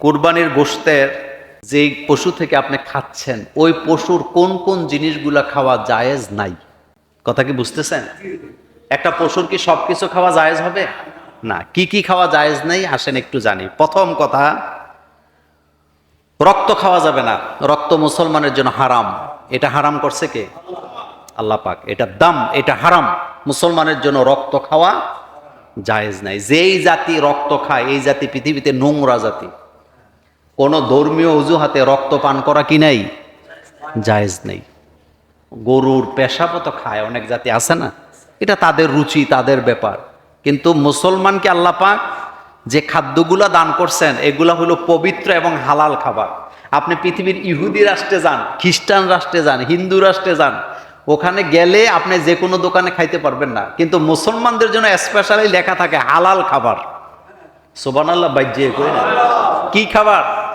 কোরবানির গোশতের যেই পশু থেকে আপনি খাচ্ছেন, ওই পশুর কোন কোন জিনিসগুলা খাওয়া জায়েজ নাই? কথা কি বুঝতেছেন? একটা পশুর কি সবকিছু খাওয়া জায়েজ হবে? না, কি কি খাওয়া জায়েজ নেই? আসেন একটু জানি। প্রথম কথা, রক্ত খাওয়া যাবে না। রক্ত মুসলমানের জন্য হারাম। এটা হারাম করছে কে? আল্লাহ পাক। এটা দাম, এটা হারাম। মুসলমানের জন্য রক্ত খাওয়া জায়েজ নাই। যেই জাতি রক্ত খায়, এই জাতি পৃথিবীতে নোংরা জাতি। কোন ধর্মীয় অজুহাতে রক্ত পান করা কি নাই? জায়েজ নেই। গরুর পেশাবও তো খায়, অনেক জাতি আছে না? এটা তাদের রুচি, তাদের ব্যাপার। কিন্তু মুসলমানকে আল্লাহ পাক যে খাদ্যগুলা দান করছেন, এগুলা হলো পবিত্র এবং হালাল খাবার। আপনি পৃথিবীর ইহুদি রাষ্ট্রে যান, খ্রিস্টান রাষ্ট্রে যান, হিন্দু রাষ্ট্রে যান, ওখানে গেলে আপনি যে কোনো দোকানে খাইতে পারবেন না। কিন্তু মুসলমানদের জন্য স্পেশালি লেখা থাকে হালাল খাবার। সোবান আল্লাহ বাইজিয়ে কই না। কি খাবার?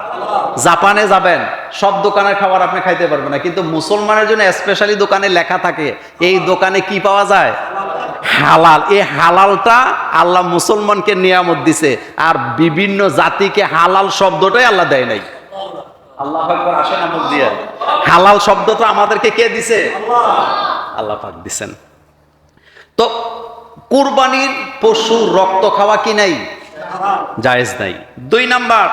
জাপানে যাবেন, সব দোকানের খাবার আপনি খাইতে পারবেন না। কিন্তু মুসলমানের জন্য স্পেশালি দোকানে লেখা থাকে, এই দোকানে কি পাওয়া যায়? হালাল। এই হালালটা আল্লাহ মুসলমানকে নিয়ামত দিছে, আর বিভিন্ন জাতিকে হালাল শব্দটাই আল্লাহ দেয় নাই। হালাল শব্দটা আমাদেরকে কে দিছে? আল্লাহ পাক দিছেন। তো কুরবানির পশুর রক্ত খাওয়া কি নাই? জায়েজ নাই। দুই নাম্বার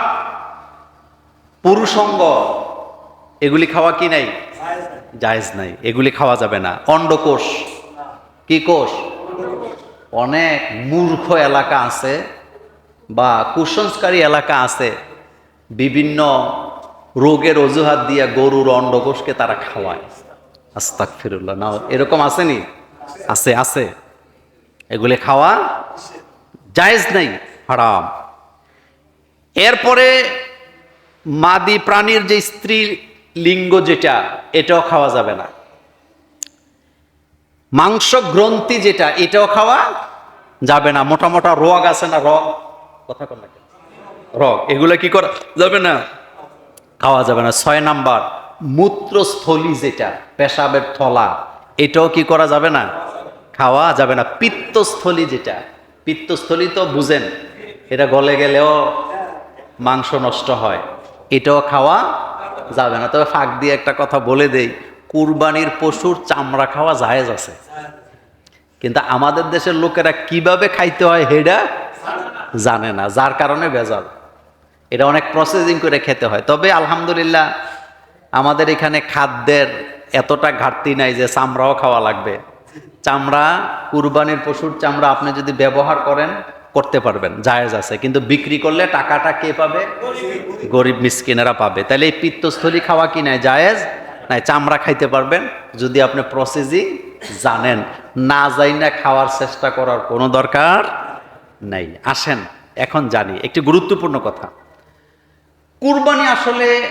পুরুষঙ্গ। এগুলি খাওয়া কি নাই? জায়েজ নাই। এগুলি খাওয়া যাবে না। অন্ডকোষ কি কোষ? অনেক মূর্খ এলাকা আছে বা কুসংস্কারী এলাকা আছে। বিভিন্ন রোগের অজুহাত দিয়া গরুর অন্ডকোষকে তারা খাওয়ায়। আস্তাক ফিরুল্লাহ না এরকম আসেনি? আছে আছে। এগুলি খাওয়া জায়েজ নাই, হারাম। এরপরে মাদি প্রাণীর যে স্ত্রী লিঙ্গ যেটা, এটাও খাওয়া যাবে না। মাংস গ্রন্থি যেটা, এটাও খাওয়া যাবে না। মোটা মোটা রোগ আছে না রগ? কথা কর রগ। এগুলো কি করা যাবে না? খাওয়া যাবে না। ছয় নাম্বার, মূত্রস্থলী যেটা, পেশাবের থলা, এটাও কি করা যাবে না? খাওয়া যাবে না। পিত্তস্থলী যেটা, পিত্তস্থলী তো বুঝেন, এটা গলে গেলেও মাংস নষ্ট হয়। এটাও খাওয়া যাবে না। তবে ফাঁক দিয়ে একটা কথা বলে দেই, কুরবানির পশুর চামড়া খাওয়া জায়েজ আছে। কিন্তু আমাদের দেশের লোকেরা কীভাবে খাইতে হয় হেডা জানে না, যার কারণে ভেজাল। এটা অনেক প্রসেসিং করে খেতে হয়। তবে আলহামদুলিল্লাহ আমাদের এখানে খাদ্যের এতটা ঘাটতি নাই যে চামড়াও খাওয়া লাগবে। চামড়া, কুরবানির পশুর চামড়া আপনি যদি ব্যবহার করেন করতে পারবেন, জায়েজ আছে। কিন্তু বিক্রি করলে টাকাটা কে পাবে? গরিব মিসকিনেরা পাবে। তাহলে এই পিত্তস্থলী খাওয়া কি নাই? জায়েজ নাই? চামড়া খাইতে পারবেন? যদি আপনি প্রসেসিং জানেন, না যাই না খাওয়ার চেষ্টা করার কোনো দরকার নেই। আসেন, এখন জানি। একটি গুরুত্বপূর্ণ কথা। কুরবানি আসলে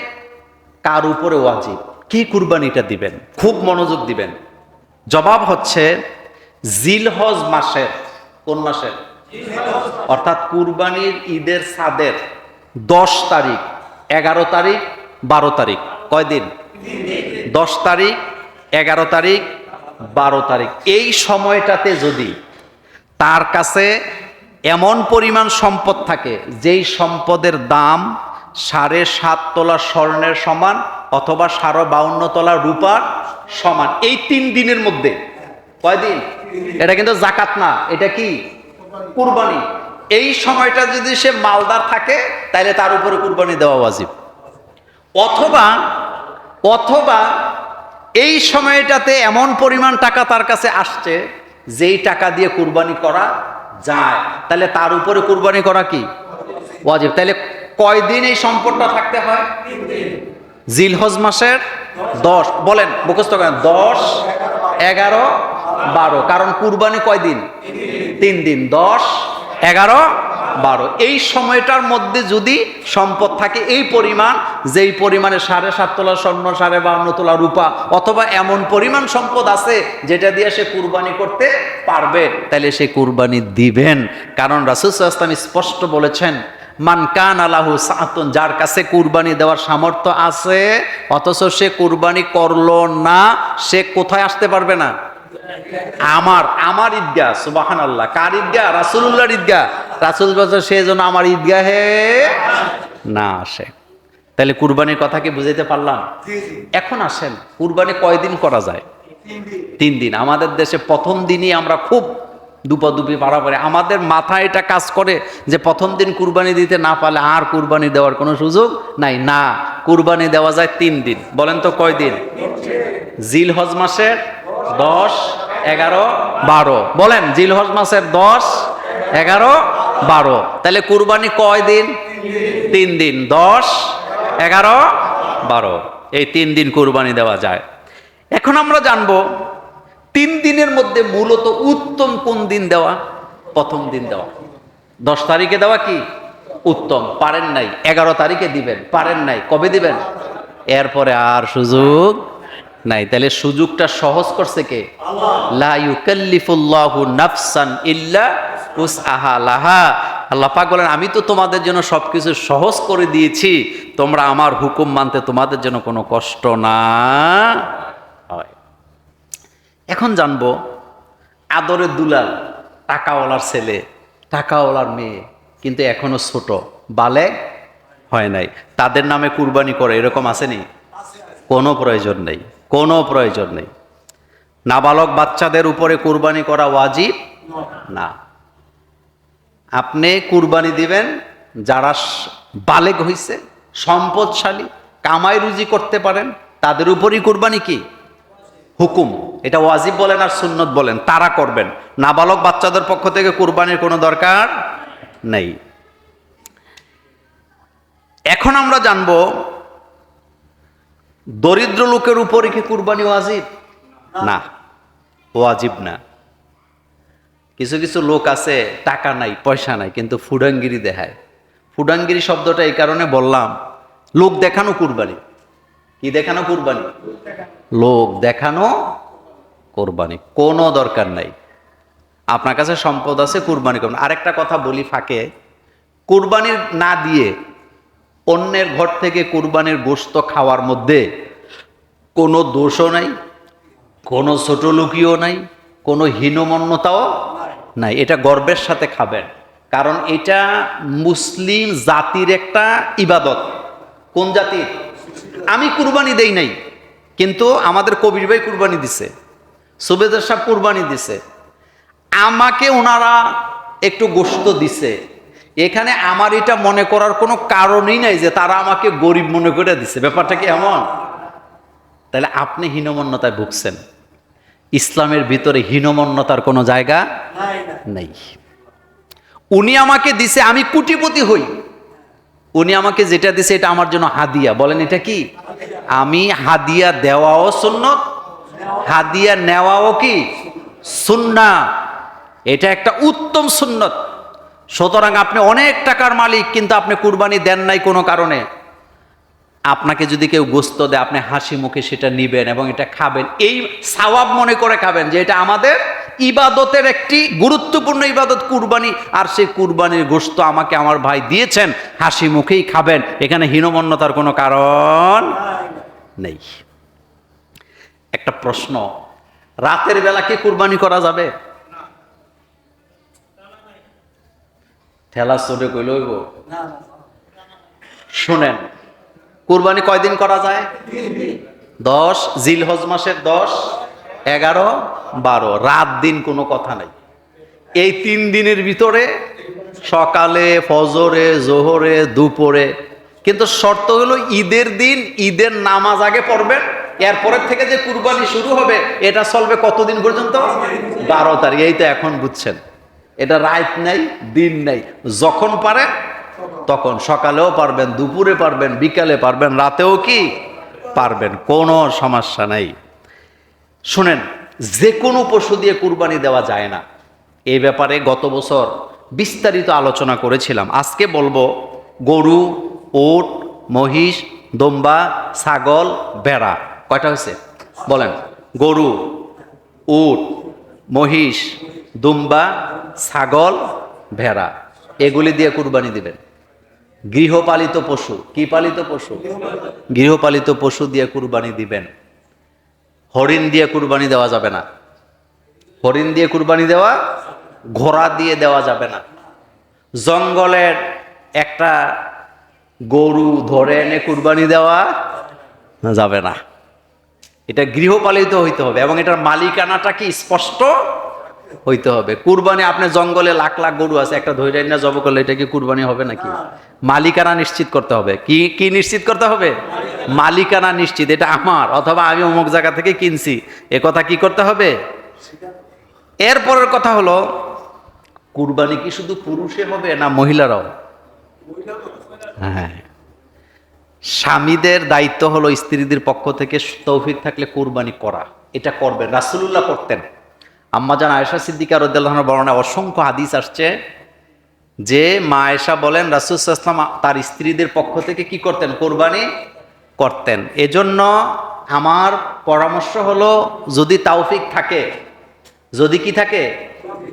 কার উপরে ওয়াজিব? কি কুরবানিটা দিবেন? খুব মনোযোগ দিবেন। জবাব হচ্ছে, জিলহজ মাসের, কোন মাসের? অর্থাৎ কুরবানির ঈদের সাদের দশ তারিখ, এগারো তারিখ, বারো তারিখ। কয়দিন দশ তারিখ, এগারো তারিখ, বারো তারিখ। এই সময়টাতে যদি তার কাছে এমন পরিমাণ সম্পদ থাকে, যেই সম্পদের দাম সাড়ে সাত তোলা স্বর্ণের সমান অথবা সাড়ে বাউন্ন তোলা রূপার সমান, এই তিন দিনের মধ্যে। কয়দিন এটা কিন্তু জাকাত না, এটা কি? কুরবানি। এই সময়টা যদি সে মালদার থাকে তাহলে তার উপরে কুরবানি দেওয়া ওয়াজিব। অথবা অথবা এই সময়টাতে এমন পরিমাণ টাকা তার কাছে আসছে, যেই টাকা দিয়ে কুরবানি করা যায়। তাহলে তার উপরে কুরবানি করা কি? ওয়াজিব। তাহলে কয়দিন এই সম্পদটা থাকতে হয়? জিলহজ মাসের দশ। বলেন, মুখস্থ করেন, দশ, এগারো বারো। কারণ কুরবানি কয়দিন? তিন দিন। দশ, এগারো, বারো। এই সময়টার মধ্যে যদি সম্পদ থাকে, এই পরিমাণ, যেই পরিমাণে সাড়ে সাত তোলা স্বর্ণ, সাড়ে বাউন্ন তোলা রূপা, অথবা এমন পরিমাণ সম্পদ আছে যেটা দিয়ে সে কুরবানি করতে পারবে, তাহলে সে কুরবানি দিবেন। কারণ রাসুল ইসলাম স্পষ্ট বলেছেন মানকান আলাহু সাতুন যার কাছে কুরবানি দেওয়ার সামর্থ্য আছে, অথচ সে কুরবানি করল না, সে কোথায় আসতে পারবে না? আমার আমার ঈদগাহ সুবাহান আল্লাহ কার ঈদগাহ? রাসুল্লাহর ঈদগাহ। রাসুল বছর সে যেন আমার ঈদগাহে না আসে। তাহলে কুরবানির কথা কি বুঝাইতে পারলাম? এখন আসেন। কুরবানি কয়দিন করা যায়? তিন দিন। আমাদের দেশে প্রথম দিনই আমরা খুব দুপা দুপাদুপি পারাপারে আমাদের মাথায় এটা কাজ করে যে প্রথম দিন কুরবানি দিতে না পারলে আর কুরবানি দেওয়ার কোনো সুযোগ নাই। না কুরবানি দেওয়া যায় তিন দিন। বলেন তো কয় দিন। জিল হজ মাসের দশ, এগারো, বারো। বলেন জিল হজ মাসের দশ, এগারো, বারো। তাহলে কুরবানি কয় দিন? তিন দিন। দশ, এগারো, বারো। এই তিন দিন কুরবানি দেওয়া যায়। এখন আমরা জানব, তিন দিনের মধ্যে মূলত উত্তম কোন দিন দেওয়া? প্রথম দিন দেওয়া। দশ তারিখে দেওয়া কি? উত্তম। পারেন নাই। এগারো তারিখে দিবেন। পারেন নাই। কবে দিবেন? এরপরে আর সুযোগ নাই, তাহলে সুযোগটা সহজ করছে কে? নাফসান উসআহা লাহা। বলেন, আমি তো তোমাদের জন্য সবকিছু সহজ করে দিয়েছি। তোমরা আমার হুকুম মানতে তোমাদের জন্য কোনো কষ্ট না হয়। এখন জানব আদরের দুলাল টাকাওয়ালার ছেলে, টাকাওয়ালার মেয়ে, কিন্তু এখনও ছোট বালে হয় নাই। তাদের নামে কুরবানি করে, এরকম আসেনি কোনো প্রয়োজন নেই। কোনো প্রয়োজন নেই। নাবালক বাচ্চাদের উপরে কুরবানি করা ওয়াজিব না। আপনি কুরবানি দিবেন, যারা বালেগ হইছে, সম্পদশালী, কামাই রুজি করতে পারেন, তাদের উপরই কুরবানি কি? হুকুম। এটা ওয়াজিব বলেন আর সুন্নত বলেন, তারা করবেন। নাবালক বাচ্চাদের পক্ষ থেকে কুরবানির কোনো দরকার নেই। এখন আমরা জানব দরিদ্র লোকের উপরে কি কুরবানি ওয়াজিব? না ওয়াজিব না। কিছু কিছু লোক আছে, টাকা নাই, পয়সা নাই, কিন্তু ফুডাঙ্গিরি দেখায়। ফুডাঙ্গিরি শব্দটা এই কারণে বললাম, লোক দেখানো কুরবানি। কি দেখানো কুরবানি? লোক দেখানো কোরবানি। কোনো দরকার নাই। আপনার কাছে সম্পদ আছে, কুরবানি করবেন। আরেকটা কথা বলি ফাঁকে। কুরবানির না দিয়ে অন্যের ঘর থেকে কুরবানির গোস্ত খাওয়ার মধ্যে কোনো দোষও নাই, কোনো ছোট লুকিও নাই, কোনো হীনমন্যতাও নাই। এটা গর্বের সাথে খাবেন। কারণ এটা মুসলিম জাতির একটা ইবাদত। কোন জাতির আমি কুরবানি দেই নাই, কিন্তু আমাদের কবির ভাই কুরবানি দিছে, সুবেদার সাহেব কুরবানি দিছে। আমাকে ওনারা একটু গোস্ত দিছে। এখানে আমার এটা মনে করার কোনো কারণই নাই যে তারা আমাকে গরিব মনে করে দিছে। ব্যাপারটা কি এমন? তাহলে আপনি হীনমন্যতায় ভুগছেন। ইসলামের ভিতরে হীনমন্যতার কোনো জায়গা নেই উনি আমাকে দিছে আমি কুটিপতি হই। উনি আমাকে যেটা দিছে এটা আমার জন্য হাদিয়া। বলেন এটা কি? আমি হাদিয়া দেওয়াও সুন্নত হাদিয়া নেওয়াও কি? সুন্না এটা একটা উত্তম সুন্নত। সুতরাং আপনি অনেক টাকার মালিক, কিন্তু আপনি কুরবানি দেন নাই কোনো কারণে। আপনাকে যদি কেউ গোস্ত দেয়, আপনি হাসি মুখে সেটা নিবেন এবং এটা খাবেন। এই সাওয়াব মনে করে খাবেন যে এটা আমাদের ইবাদতের একটি গুরুত্বপূর্ণ ইবাদত, কুরবানি। আর সেই কুরবানির গোস্ত আমাকে আমার ভাই দিয়েছেন, হাসি মুখেই খাবেন। এখানে হীনমন্যতার কোনো কারণ নেই। একটা প্রশ্ন, রাতের বেলা কি কুরবানি করা যাবে? ঠেলা চোটে কইল হইব। শোনেন কুরবানি কয়দিন করা যায়? দশ জিল হজ মাসের দশ এগারো বারো। রাত দিন কোনো কথা নাই। এই তিন দিনের ভিতরে সকালে ফজরে জোহরে দুপুরে কিন্তু শর্ত হলো ঈদের দিন ঈদের নামাজ আগে পড়বেন এরপরের থেকে যে কুরবানি শুরু হবে এটা চলবে কতদিন পর্যন্ত? বারো তারিখ। এই তো এখন বুঝছেন। এটা রাত নাই, দিন নাই। যখন পারে, তখন সকালেও পারবেন, দুপুরে পারবেন, বিকালে পারবেন, রাতেও কি পারবেন, কোনো সমস্যা নাই। শুনেন, যে কোনো পশু দিয়ে কুরবানি দেওয়া যায় না। এই ব্যাপারে গত বছর বিস্তারিত আলোচনা করেছিলাম। আজকে বলব, গরু, ওট, মহিষ, দম্বা, ছাগল বেড়া কয়টা হয়েছে? বলেন, গরু উট মহিষ দুম্বা, ছাগল, ভেড়া। এগুলি দিয়ে কুরবানি দিবেন। গৃহপালিত পশু। কি পালিত পশু? গৃহপালিত পশু দিয়ে কুরবানি দিবেন। হরিণ দিয়ে কুরবানি দেওয়া যাবে না। হরিণ দিয়ে কুরবানি দেওয়া, ঘোড়া দিয়ে দেওয়া যাবে না। জঙ্গলের একটা গরু ধরে এনে কুরবানি দেওয়া যাবে না। এটা গৃহপালিত হইতে হবে এবং এটার মালিকানাটা কি স্পষ্ট? হইতে হবে। কুরবানি আপনার জঙ্গলে লাখ লাখ গরু আছে একটা ধৈর্য না জব করলে এটা কি কুরবানি হবে নাকি? মালিকানা নিশ্চিত করতে হবে। কি কি নিশ্চিত করতে হবে? মালিকানা। নিশ্চিত এটা আমার অথবা আমি অমুক জায়গা থেকে কিনছি। এ কথা কি করতে হবে? এরপরের কথা হলো কুরবানি কি শুধু পুরুষে হবে না মহিলারাও? হ্যাঁ। স্বামীদের দায়িত্ব হলো স্ত্রীদের পক্ষ থেকে তৌফিক থাকলে কুরবানি করা। এটা করবেন রাসুল্লাহ করতেন। আম্মাজান আয়েশা সিদ্দিকা রদ্দাল্লাহর বর্ণনায় অসংখ্য হাদিস আসছে যে মা আয়েশা বলেন রাসুলাম তার স্ত্রীদের পক্ষ থেকে কি করতেন? কোরবানি করতেন। এজন্য আমার পরামর্শ হলো, যদি তাওফিক থাকে, যদি কি থাকে?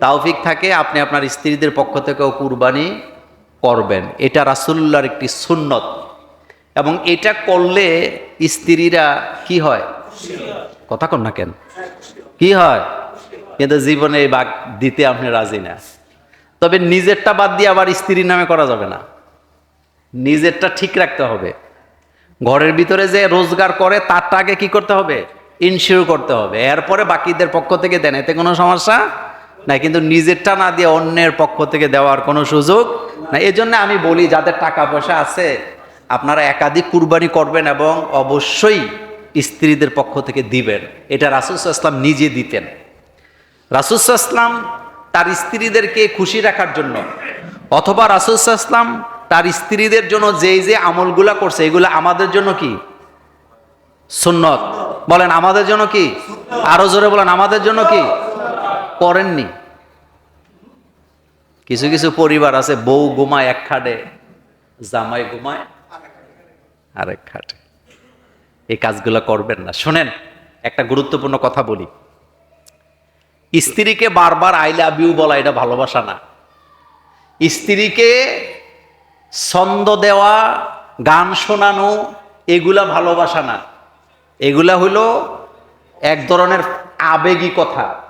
তাওফিক থাকে, আপনি আপনার স্ত্রীদের পক্ষ থেকেও কুরবানি করবেন। এটা রাসুল্লার একটি সুন্নত। এবং এটা করলে স্ত্রীরা কি হয়? কথা কন না কেন? কি হয়? কিন্তু জীবনে এই বাঘ দিতে আপনি রাজি না। তবে নিজেরটা বাদ দিয়ে আবার স্ত্রীর নামে করা যাবে না। নিজেরটা ঠিক রাখতে হবে। ঘরের ভিতরে যে রোজগার করে, তারটা আগে কি করতে হবে? ইনশিওর করতে হবে। এরপরে বাকিদের পক্ষ থেকে দেন, এতে কোনো সমস্যা না কিন্তু নিজেরটা না দিয়ে অন্যের পক্ষ থেকে দেওয়ার কোনো সুযোগ না এই জন্য আমি বলি, যাদের টাকা পয়সা আছে, আপনারা একাধিক কুরবানি করবেন এবং অবশ্যই স্ত্রীদের পক্ষ থেকে দিবেন। এটা রাসুল ইসলাম নিজে দিতেন। রাসুসাল্লাম তার স্ত্রীদেরকে খুশি রাখার জন্য, অথবা রাসুসাল্লাম তার স্ত্রীদের জন্য যেই যে আমলগুলা করছে, এগুলো আমাদের জন্য কি? সুন্নত। বলেন, আমাদের জন্য কি? আরও জোরে বলেন, আমাদের জন্য কি? করেননি। কিছু কিছু পরিবার আছে, বউ ঘুমায় এক খাটে, জামাই ঘুমায় আরেক খাটে। এই কাজগুলো করবেন না। শোনেন, একটা গুরুত্বপূর্ণ কথা বলি। স্ত্রীকে বারবার আই লাভ ইউ বলা এটা ভালোবাসা না। স্ত্রীকে ছন্দ দেওয়া, গান শোনানো, এগুলা ভালোবাসা না। এগুলা হলো এক ধরনের আবেগী কথা।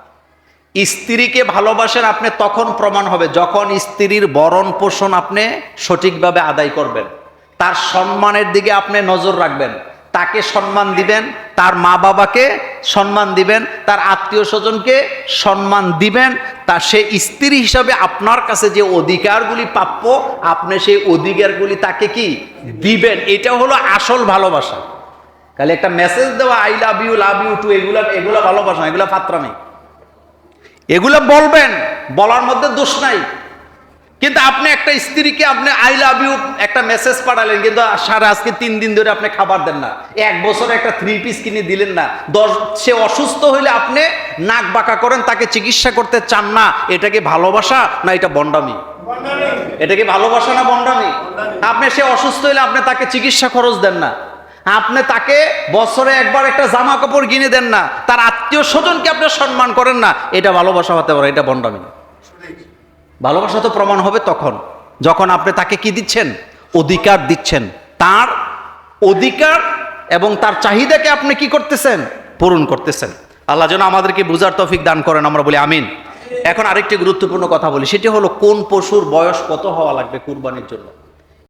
স্ত্রীকে ভালোবাসেন আপনি তখন প্রমাণ হবে যখন স্ত্রীর বরণ পোষণ আপনি সঠিকভাবে আদায় করবেন। তার সম্মানের দিকে আপনি নজর রাখবেন। তাকে সম্মান দিবেন, তার মা বাবাকে সম্মান দিবেন, তার আত্মীয় স্বজনকে সম্মান দিবেন তা সে স্ত্রী হিসাবে আপনার কাছে যে অধিকারগুলি প্রাপ্য, আপনি সেই অধিকারগুলি তাকে কি দিবেন? এটা হলো আসল ভালোবাসা। তাহলে একটা মেসেজ দেওয়া I love you love you too এগুলা, এগুলো ভালোবাসা এগুলা ফাত্রামি। এগুলা বলবেন, বলার মধ্যে দোষ নাই। কিন্তু আপনি একটা স্ত্রীকে আপনি আই লাভ ইউ একটা মেসেজ পাঠালেন কিন্তু সারা আজকে তিন দিন ধরে আপনি খাবার দেন না। এক বছরে একটা থ্রি পিস কিনে দিলেন না। দশ সে অসুস্থ হইলে আপনি নাক বাঁকা করেন তাকে চিকিৎসা করতে চান না। এটা কি ভালোবাসা না এটা বন্ডামি? এটা কি ভালোবাসা না বন্ডামি। আপনি সে অসুস্থ হইলে আপনি তাকে চিকিৎসা খরচ দেন না। আপনি তাকে বছরে একবার একটা জামা কাপড় কিনে দেন না। তার আত্মীয় স্বজনকে আপনি সম্মান করেন না। এটা ভালোবাসা হতে পারে এটা বন্ডামি। ভালোবাসা তো প্রমাণ হবে তখন। যখন আপনি তাকে কি দিচ্ছেন? অধিকার দিচ্ছেন। তার অধিকার এবং তার চাহিদাকে আপনি কি করতেছেন? পূরণ করতেছেন। আল্লাহ যেন আমাদেরকে বুঝার তফিক দান করেন, আমরা বলি আমিন। এখন আরেকটি গুরুত্বপূর্ণ কথা বলি, সেটি হলো কোন পশুর বয়স কত হওয়া লাগবে কুরবানির জন্য?